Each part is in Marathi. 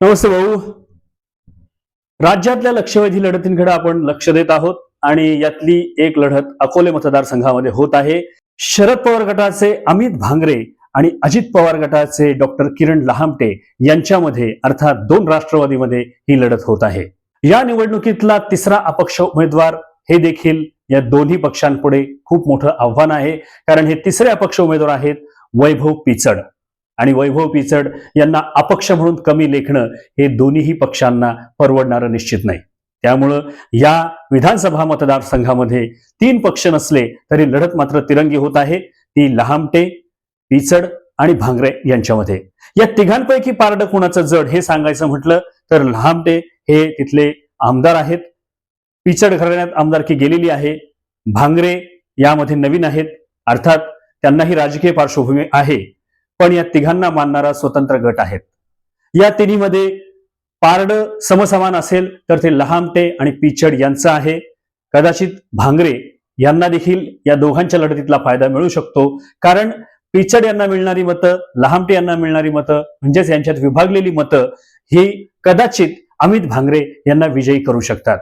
नमस्ते भाऊ. राज्यातल्या लक्षवेधी लढतींकडे आपण लक्ष देत आहोत आणि यातली एक लढत अकोले मतदारसंघामध्ये होत आहे. शरद पवार गटाचे अमित भांगरे आणि अजित पवार गटाचे डॉक्टर किरण लहामटे यांच्यामध्ये अर्थात दोन राष्ट्रवादीमध्ये ही लढत होत आहे. या निवडणुकीतला तिसरा अपक्ष उमेदवार हे देखील या दोन्ही पक्षांपुढे खूप मोठं आव्हान आहे. कारण हे तिसरे अपक्ष उमेदवार आहेत वैभव पिचड. आणि वैभव पिचड यांना अपक्ष म्हणून कमी लेखणं हे दोन्हीही पक्षांना परवडणारं निश्चित नाही. त्यामुळं या विधानसभा मतदारसंघामध्ये तीन पक्ष नसले तरी लढत मात्र तिरंगी होत आहे. ती लहामटे पिचड आणि भांगरे यांच्यामध्ये. या तिघांपैकी पारडं कुणाचं जड हे सांगायचं म्हटलं तर लहामटे हे तिथले आमदार आहेत. पिचड घराण्यात आमदारकी गेलेली आहे. भांगरे यामध्ये नवीन आहेत. अर्थात त्यांनाही राजकीय पार्श्वभूमी आहे. पण या तिघांना मानणारा स्वतंत्र गट आहेत. या तिन्हीमध्ये पारड समसमान असेल तर ते लहामटे आणि पिचड यांचं आहे. कदाचित भांगरे यांना देखील या दोघांच्या लढतीतला फायदा मिळू शकतो. कारण पिचड यांना मिळणारी मतं लहामटे यांना मिळणारी मतं म्हणजेच यांच्यात विभागलेली मतं ही कदाचित अमित भांगरे यांना विजयी करू शकतात.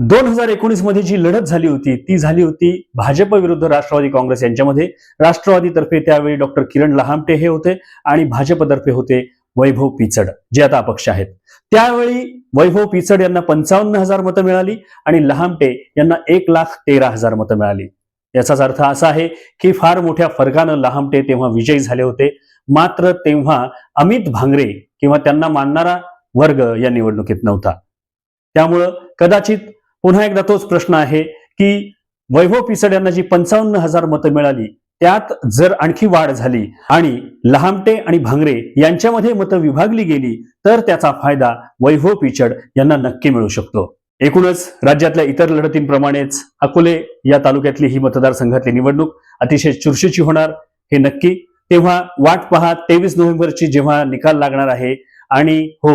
दोन हजार एकोणीसमध्ये जी लढत झाली होती ती झाली होती भाजप विरुद्ध राष्ट्रवादी काँग्रेस यांच्यामध्ये. राष्ट्रवादीतर्फे त्यावेळी डॉक्टर किरण लहामटे हे होते आणि भाजपतर्फे होते वैभव पिचड जे आता अपक्ष आहेत. त्यावेळी वैभव पिचड यांना पंचावन्न हजार मतं मिळाली आणि लहामटे यांना एक लाख तेरा हजार मतं मिळाली. याचाच अर्थ असा आहे की फार मोठ्या फरकानं लहामटे तेव्हा विजयी झाले होते. मात्र तेव्हा अमित भांगरे किंवा त्यांना मानणारा वर्ग या निवडणुकीत नव्हता. त्यामुळं कदाचित पुन्हा एकदा तोच प्रश्न आहे की वैभव पिचड यांना जी पंचावन्न हजार मतं मिळाली त्यात जर आणखी वाढ झाली आणि लहामटे आणि भांगरे यांच्यामध्ये मतं विभागली गेली तर त्याचा फायदा वैभव पिचड यांना नक्की मिळू शकतो. एकूणच राज्यातल्या इतर लढतींप्रमाणेच अकोले या तालुक्यातली ही मतदारसंघातली निवडणूक अतिशय चुरशीची होणार हे नक्की. तेव्हा वाट पहा तेवीस नोव्हेंबरची जेव्हा निकाल लागणार आहे आणि हो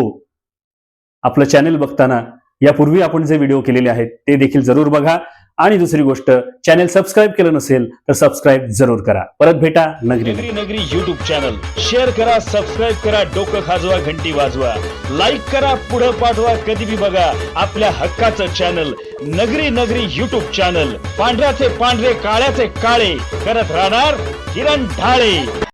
आपलं चॅनेल बघताना यापूर्वी आपण जे व्हिडिओ केलेले आहेत ते देखील जरूर बघा. आणि दुसरी गोष्ट चॅनल सबस्क्राईब केलं नसेल तर सबस्क्राईब जरूर करा. परत भेटा नगरी नगरी नगरी. युट्यूब चॅनल शेअर करा सबस्क्राईब करा डोकं खाजवा घंटी वाजवा. लाईक करा पुढं पाठवा कधी बी बघा. आपल्या हक्काचं चॅनल नगरी नगरी युट्यूब चॅनल पांढऱ्याचे पांढरे काळ्याचे काळे. करत राहणार किरण ढाळे.